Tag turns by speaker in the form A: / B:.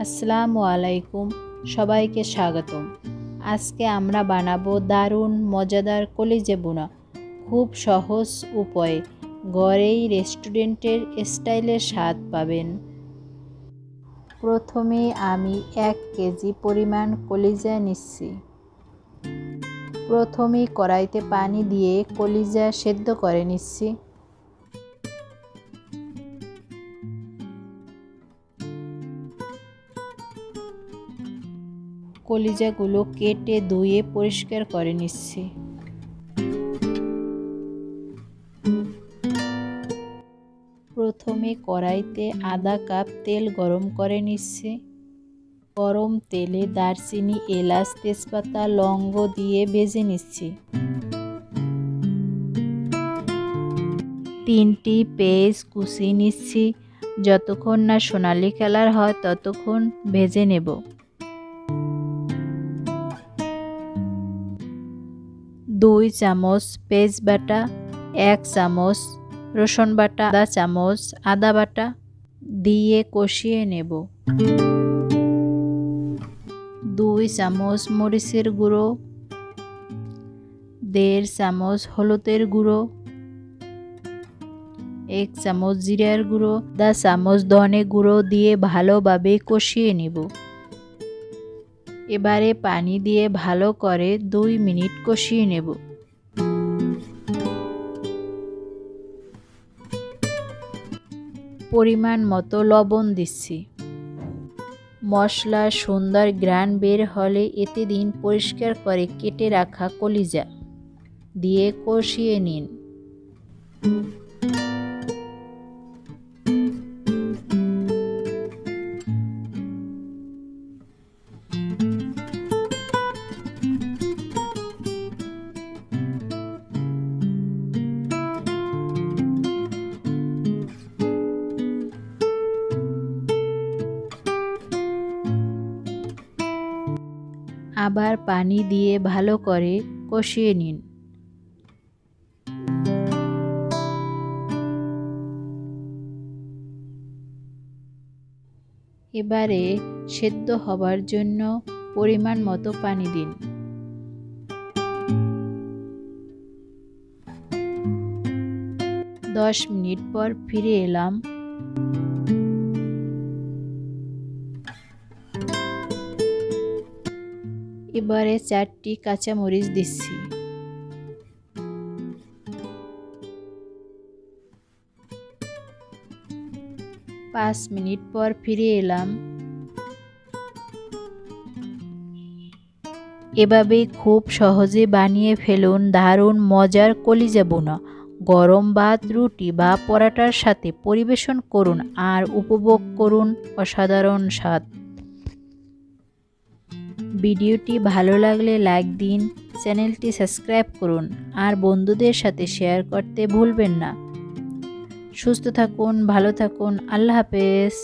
A: আসসালামু আলাইকুম, সবাইকে স্বাগতম। আজকে আমরা বানাবো দারুণ, মজাদার কলিজে বোনা। খুব সহজ উপায়ে ঘরেই রেস্টুরেন্টের স্টাইলের স্বাদ পাবেন। প্রথমে আমি এক কেজি পরিমাণ কলিজা নিচ্ছি। প্রথমে কড়াইতে পানি দিয়ে কলিজা সেদ্ধ করে নিচ্ছি। কলিজাগুলো কেটে ধুয়ে পরিষ্কার করে নিচ্ছি। প্রথমে কড়াইতে আধা কাপ তেল গরম করে নিচ্ছে। গরম তেলে দারচিনি, এলাচ, তেজপাতা লঙ্গ দিয়ে ভেজে নিচ্ছি। তিনটি পেঁয়াজ কুচি নিচ্ছি। যতক্ষণ না সোনালি কালার হয়, ততক্ষণ ভেজে নেব। দুই চামচ পেঁয়াজ বাটা, এক চামচ রসুন বাটা, আধা চামচ আদা বাটা দিয়ে কষিয়ে নেব। দুই চামচ মরিচের গুঁড়ো, দেড় চামচ হলুদের গুঁড়ো, এক চামচ জিরার গুঁড়ো দা চামচ ধনে গুঁড়ো দিয়ে ভালোভাবে কষিয়ে নেব। এবারে পানি দিয়ে ভালো করে দুই মিনিট কষিয়ে নেব। পরিমাণ মতো লবণ দিচ্ছি। মশলা সুন্দর গ্রান বের হলে এতে দিন পরিষ্কার করে কেটে রাখা কলিজা। দিয়ে কষিয়ে নিন। আবার পানি দিয়ে ভালো করে কষিয়ে নিন। এবারে সেদ্ধ হবার জন্য পরিমাণ মতো পানি দিন। দশ মিনিট পর ফিরে এলাম। এবারে চারটি কাঁচামরিচ দিচ্ছি। পাঁচ মিনিট পর ফিরে এলাম। এভাবেই খুব সহজে বানিয়ে ফেলুন দারুণ মজার কলিজা বোনা। গরম ভাত, রুটি বা পরাটার সাথে পরিবেশন করুন আর উপভোগ করুন অসাধারণ স্বাদ। ভিডিওটি ভালো লাগলে লাইক দিন, চ্যানেলটি সাবস্ক্রাইব করুন, আর বন্ধুদের সাথে শেয়ার করতে ভুলবেন না। সুস্থ থাকুন, ভালো থাকুন, আল্লাহ হাফেজ।